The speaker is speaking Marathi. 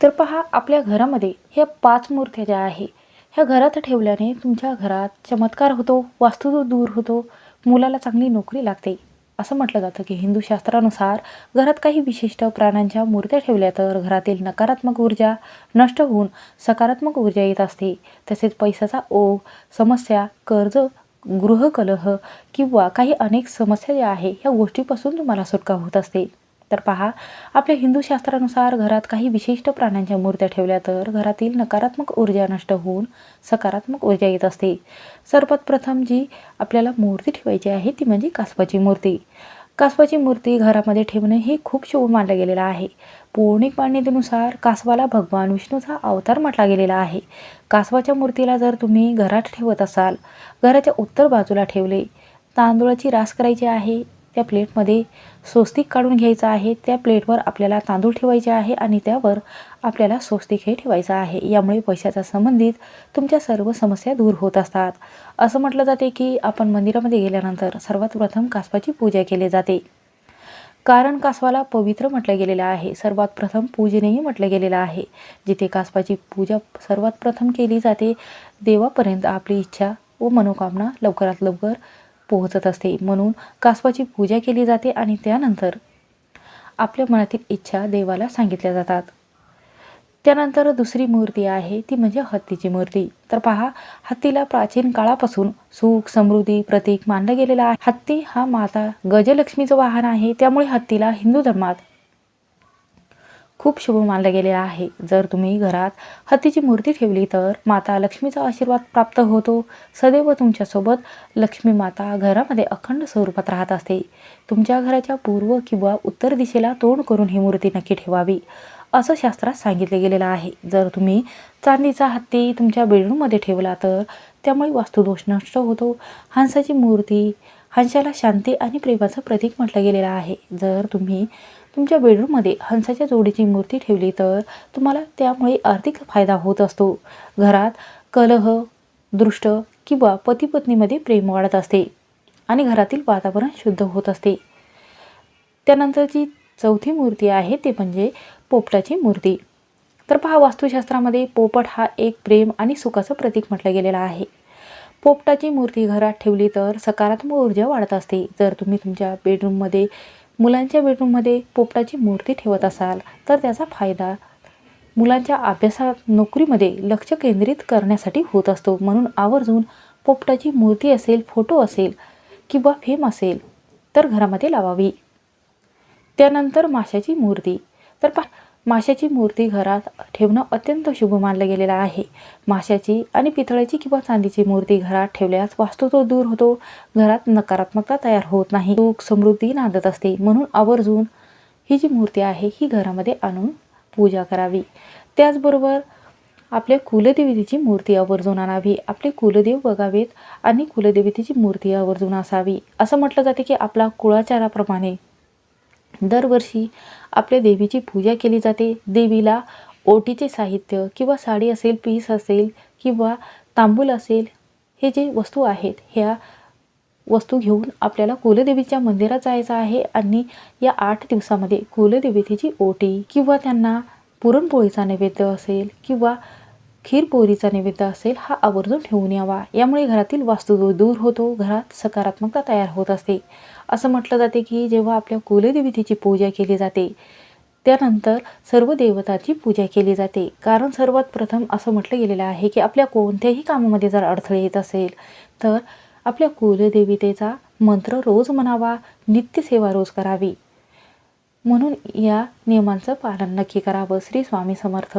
तर पहा आपल्या घरामध्ये ह्या पाच मूर्त्या ज्या आहे ह्या घरात ठेवल्याने तुमच्या घरात चमत्कार होतो वास्तू दूर होतो मुलाला चांगली नोकरी लागते. असं म्हटलं जातं की हिंदू शास्त्रानुसार घरात काही विशिष्ट प्राण्यांच्या मूर्त्या ठेवल्या तर घरातील नकारात्मक ऊर्जा नष्ट होऊन सकारात्मक ऊर्जा येत असते. तसेच पैशाचा ओघ समस्या कर्ज गृहकलह किंवा काही अनेक समस्या ज्या आहे ह्या गोष्टीपासून तुम्हाला सुटका होत असते. तर पहा आपल्या हिंदू शास्त्रानुसार घरात काही विशिष्ट प्राण्यांच्या मूर्त्या ठेवल्या तर घरातील नकारात्मक ऊर्जा नष्ट होऊन सकारात्मक ऊर्जा येत असते. सर्वात प्रथम जी आपल्याला मूर्ती ठेवायची आहे ती म्हणजे कासवाची मूर्ती. कासवाची मूर्ती घरामध्ये ठेवणे हे खूप शुभ मानलं गेलेलं आहे. पौर्णिक मान्यतेनुसार कासवाला भगवान विष्णूचा अवतार म्हटला गेलेला आहे. कासवाच्या मूर्तीला जर तुम्ही घरात ठेवत असाल घराच्या उत्तर बाजूला ठेवले तांदूळाची रास करायची आहे त्या प्लेटमध्ये स्वस्तिक काढून घ्यायचं आहे. त्या प्लेटवर आपल्याला तांदूळ ठेवायचे आहे आणि त्यावर आपल्याला स्वस्तिक हे ठेवायचं आहे. यामुळे पैशाचा संबंधित तुमच्या सर्व समस्या दूर होत असतात. असं म्हटलं जाते की आपण मंदिरामध्ये गेल्यानंतर सर्वात प्रथम कासवाची पूजा केली जाते. कारण कासवाला पवित्र म्हटलं गेलेलं आहे. सर्वात प्रथम पूजनेही म्हटलं गेलेलं आहे. जिथे कासवाची पूजा सर्वात प्रथम केली जाते देवापर्यंत आपली इच्छा व मनोकामना लवकरात लवकर पोहोचत असते. म्हणून कासवाची पूजा केली जाते आणि त्यानंतर आपल्या मनातील इच्छा देवाला सांगितल्या जातात. त्यानंतर दुसरी मूर्ती आहे ती म्हणजे हत्तीची मूर्ती. तर पहा हत्तीला प्राचीन काळापासून सुख समृद्धी प्रतीक मानलं गेलेलं आहे. हत्ती हा माता गजलक्ष्मीचं वाहन आहे त्यामुळे हत्तीला हिंदू धर्मात खूप शुभ मानलं गेले आहे. जर तुम्ही घरात हत्तीची मूर्ती ठेवली तर माता लक्ष्मीचा आशीर्वाद प्राप्त होतो. सदैव तुमच्यासोबत लक्ष्मी माता घरामध्ये अखंड स्वरूपात राहत असते. तुमच्या घराच्या पूर्व किंवा उत्तर दिशेला तोंड करून ही मूर्ती नक्की ठेवावी असं शास्त्रात सांगितले गेलेलं आहे. जर तुम्ही चांदीचा हत्ती तुमच्या बेडरूममध्ये ठेवला तर त्यामुळे वास्तुदोष नष्ट होतो. हंसाची मूर्ती हंसाला शांती आणि प्रेमाचं प्रतीक म्हटलं गेलेलं आहे. जर तुम्ही तुमच्या बेडरूममध्ये हंसाच्या जोडीची मूर्ती ठेवली तर तुम्हाला त्यामुळे आर्थिक फायदा होत असतो. घरात कलह दृष्ट किंवा पतीपत्नीमध्ये प्रेम वाढत असते आणि घरातील वातावरण शुद्ध होत असते. त्यानंतरची चौथी मूर्ती आहे ते म्हणजे पोपटाची मूर्ती. तर पहा वास्तुशास्त्रामध्ये पोपट हा एक प्रेम आणि सुखाचं प्रतीक म्हटलं गेलेलं आहे. पोपटाची मूर्ती घरात ठेवली तर सकारात्मक ऊर्जा वाढत असते. जर तुम्ही तुमच्या बेडरूममध्ये मुलांच्या बेडरूममध्ये पोपटाची मूर्ती ठेवत असाल तर त्याचा फायदा मुलांच्या अभ्यासात नोकरीमध्ये लक्ष केंद्रित करण्यासाठी होत असतो. म्हणून आवर्जून पोपटाची मूर्ती असेल फोटो असेल किंवा फेम असेल तर घरामध्ये लावावी. त्यानंतर माशाची मूर्ती. तर पा माशाची मूर्ती घरात ठेवणं अत्यंत शुभ मानलं गेलेलं आहे. माशाची आणि पितळ्याची किंवा चांदीची मूर्ती घरात ठेवल्यास वास्तुतो दूर होतो. घरात नकारात्मकता तयार होत नाही. सुख समृद्धी नांदत असते. म्हणून आवर्जून ही जी मूर्ती आहे ही घरामध्ये आणून पूजा करावी. त्याचबरोबर आपल्या कुलदेवतेची मूर्ती आवर्जून आणावी. आपले कुलदेव बघावेत आणि कुलदेवतेची मूर्ती आवर्जून असावी. असं म्हटलं जाते की आपला कुळाचाराप्रमाणे दरवर्षी आपल्या देवीची पूजा केली जाते. देवीला ओटीचे साहित्य किंवा साडी असेल पीस असेल किंवा तांबूल असेल हे जे वस्तू आहेत ह्या वस्तू घेऊन आपल्याला कुलदेवीच्या मंदिरात जायचं आहे आणि या आठ दिवसामध्ये कुलदेवतेची ओटी किंवा त्यांना पुरणपोळीचा नैवेद्य असेल किंवा खीरपोरीचा नैवेद्य असेल हा आवर्जून ठेवून यावा. यामुळे घरातील वास्तू दूर होतो घरात सकारात्मकता तयार होत असते. असं म्हटलं जाते की जेव्हा आपल्या कुलदेवतेची पूजा केली जाते त्यानंतर सर्व देवताची पूजा केली जाते. कारण सर्वात प्रथम असं म्हटलं गेलेलं आहे की आपल्या कोणत्याही कामामध्ये जर अडथळे येत असेल तर आपल्या कुलदेवतेचा मंत्र रोज म्हणावा नित्यसेवा रोज करावी. म्हणून या नियमांचं पालन नक्की करावं श्री स्वामी समर्थ.